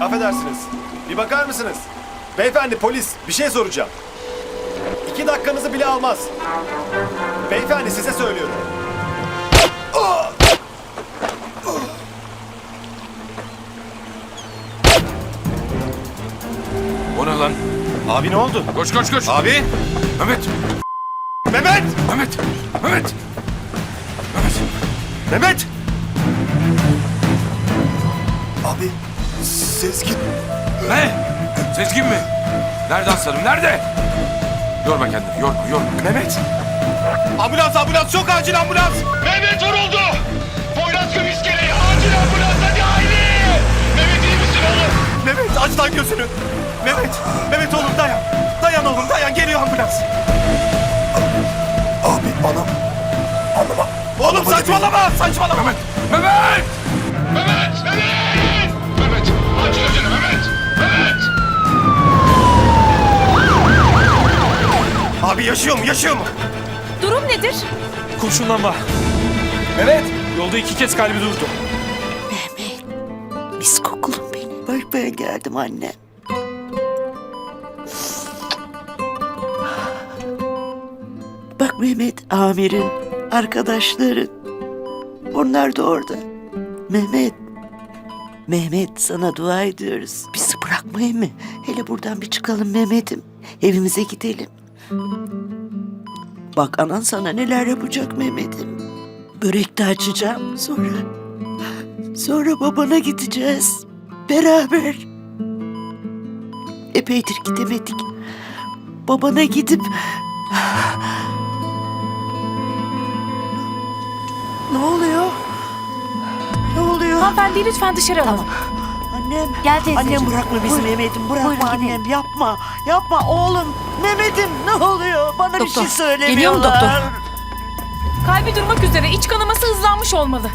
Affedersiniz. Bir bakar mısınız? Beyefendi polis bir şey soracağım. İki dakikanızı bile almaz. Beyefendi size söylüyorum. O ne lan? Abi ne oldu? Koş koş koş. Abi! Mehmet. Mehmet! Mehmet. Mehmet. Mehmet. Mehmet! Abi Sezgin Ne? Sezgin mi? Nerede aslanım? Nerede? Yorma kendini. Yorma yorma. Mehmet! Ambulans ambulans çok acil ambulans! Mehmet vuruldu. Poyrazköy iskeleye acil ambulans hadi haydi. Mehmet iyi misin oğlum? Mehmet aç lan gözünü! Mehmet! Mehmet oğlum dayan! Dayan oğlum dayan geliyor ambulans! Abi anam... Anlama! Oğlum saçmalama saçmalama! Mehmet. Mehmet! Abi yaşıyor mu yaşıyor mu? Durum nedir? Kurşunlanma. Evet. Yolda iki kez kalbi durdu. Mehmet, mis kokulum benim. Bak ben geldim anne. Bak Mehmet, amirin, arkadaşların. Onlar da orada. Mehmet, Mehmet sana dua ediyoruz. Bizi bırakmayın mı? Hele buradan bir çıkalım Mehmet'im. Evimize gidelim. Bak anan sana neler yapacak Mehmet'im. Börek de açacağım sonra. Sonra babana gideceğiz. Beraber. Epeydir gidemedik. Babana gidip... Ne oluyor? Ne oluyor? Hanımefendi lütfen dışarı alalım. Annem. Gel teyzeciğim. Annem bırakma bizi Buyurun. Mehmet'im. Bırakma Buyurun, gidelim. annem. Yapma. Yapma oğlum. Mehmet'im ne oluyor? Bana bir Doktor, şey söylemiyorlar. geliyor mu doktor? Kalbi durmak üzere iç kanaması hızlanmış olmalı.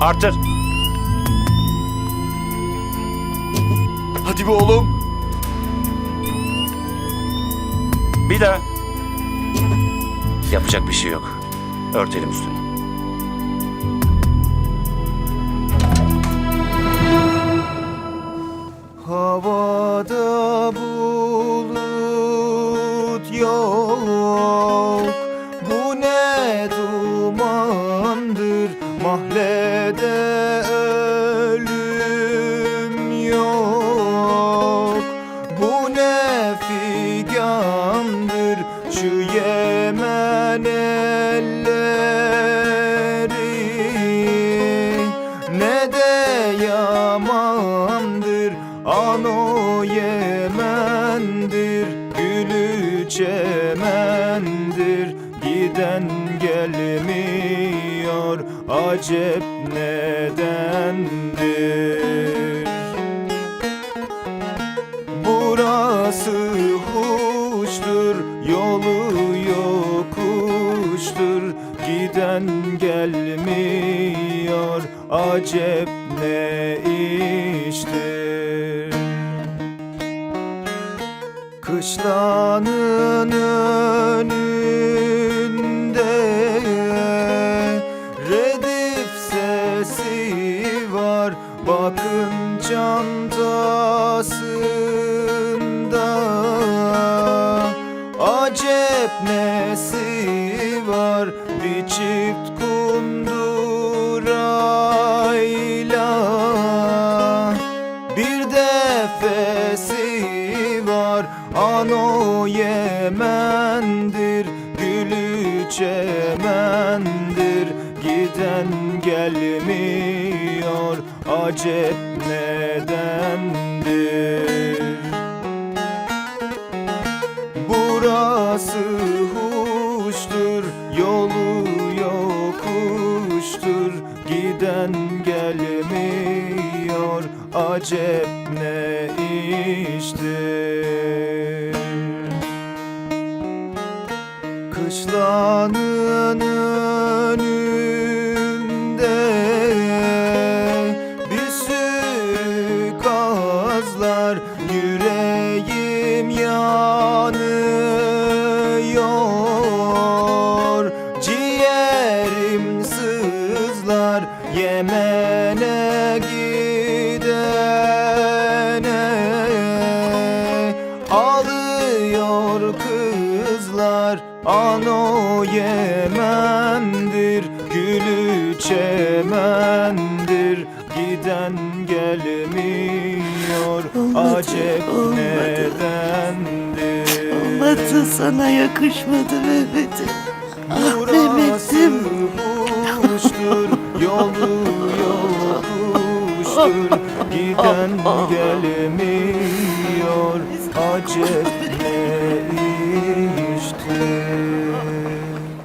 Artır. Hadi be oğlum. Bir daha. Yapacak bir şey yok. Örtelim üstünü. Çemendir. Giden gelmiyor Acep nedendir? Burası huştur, yolu yokuştur. Giden gelmiyor, acep ne Kışlanın önünde Redif sesi var Bakın çantasında Acep nesi var Bir çift kundurayla bir defesi Ano Yemen'dir Gülü çemendir Giden gelmiyor Acep nedendir? Burası huştur, yolu yokuştur. Giden gelmiyor, acep ne iştir Kışlanın önünde bir sürü kazlar Yüreğim yanıyor. Ciğerim sığ Yemen'e Ano Yemen'dir Gülü çemendir Giden gelmiyor Olmadı, Acep olmadı. nedendir Olmadı sana yakışmadı Mehmet'im. Ah Burası Mehmet'im. boştur, yolu yokuştur Giden gelemiyor, acep ne iştir